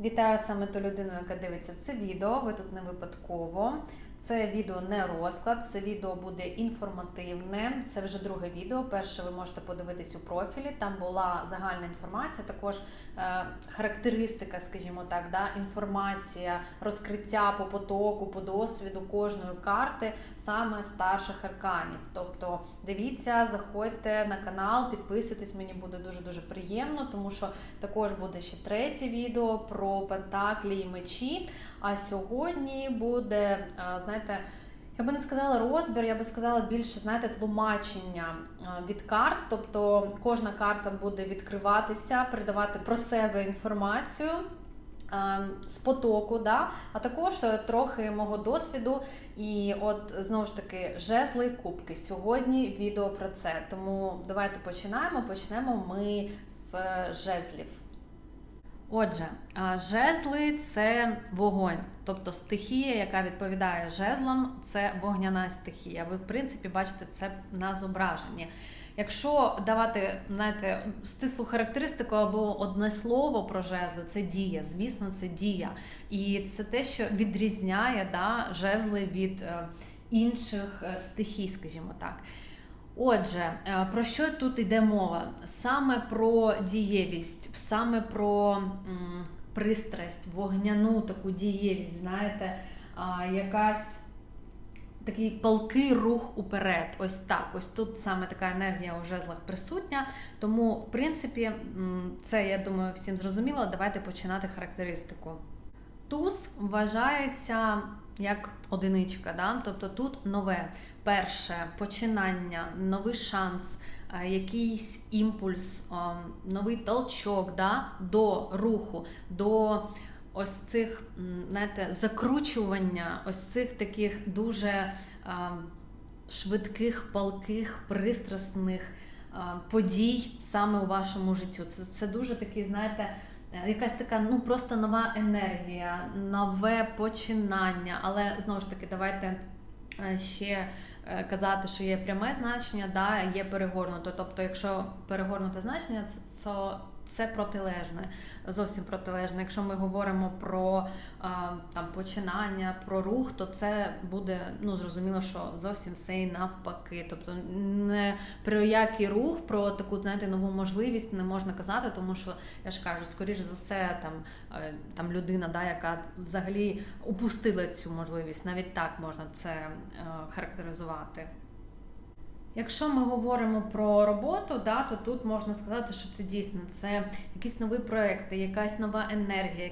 Вітаю саме ту людину, яка дивиться це відео. Ви тут не випадково. Це відео не розклад, це відео буде інформативне. Це вже друге відео. Перше ви можете подивитись у профілі. Там була загальна інформація, також е, характеристика, скажімо так, да, інформація, розкриття по потоку, по досвіду кожної карти, саме старших арканів. Тобто дивіться, заходьте на канал, підписуйтесь, мені буде дуже дуже приємно, тому що також буде ще третє відео про пентаклі і мечі. А сьогодні буде, а, знаєте, я би не сказала розбір, я би сказала більше, знаєте, тлумачення від карт. Тобто кожна карта буде відкриватися, передавати про себе інформацію. З потоку, да? а також е, трохи мого досвіду. І от знову ж таки жезли кубки. Сьогодні відео про це. Тому давайте починаємо. Почнемо ми з жезлів. Отже, жезли це вогонь, тобто стихія, яка відповідає жезлам, це вогняна стихія. Ви, в принципі, бачите це на зображенні. Якщо давати знаєте, стислу характеристику або одне слово про жезли, це дія. Звісно, це дія. І це те, що відрізняє да, жезли від е, інших е, стихій, скажімо так. Отже, е, про що тут йде мова? Саме про дієвість, саме про м, пристрасть, вогняну таку дієвість, знаєте, а, якась такий палкий рух уперед. Ось так. Ось тут саме така енергія у жезлах присутня. Тому, в принципі, це я думаю всім зрозуміло. Давайте починати характеристику. Туз вважається як одиничка, да? тобто тут нове, перше починання, новий шанс, е, якийсь імпульс, новий толчок да? до руху, до ось цих знаєте, закручування, ось цих таких дуже е, швидких, палких, пристрасних е, подій саме у вашому житті. Це, це дуже такий, знаєте. Е, Якась така, ну просто нова енергія, нове починання. Але знову ж таки, давайте е, ще казати, що є пряме значення, да, є перегорнуте. Тобто, якщо перегорнуте значення, це, це, протилежне, зовсім протилежне. Якщо ми говоримо про там починання, про рух, то це буде ну зрозуміло, що зовсім все і навпаки. Тобто, не про який рух, про таку знаєте, нову можливість не можна казати, тому що я ж кажу, скоріш за все, там, е, там людина, да, яка взагалі упустила цю можливість, навіть так можна це е, характеризувати. Якщо ми говоримо про роботу, да, то тут можна сказати, що це дійсно це якісь нові проекти, якась нова енергія,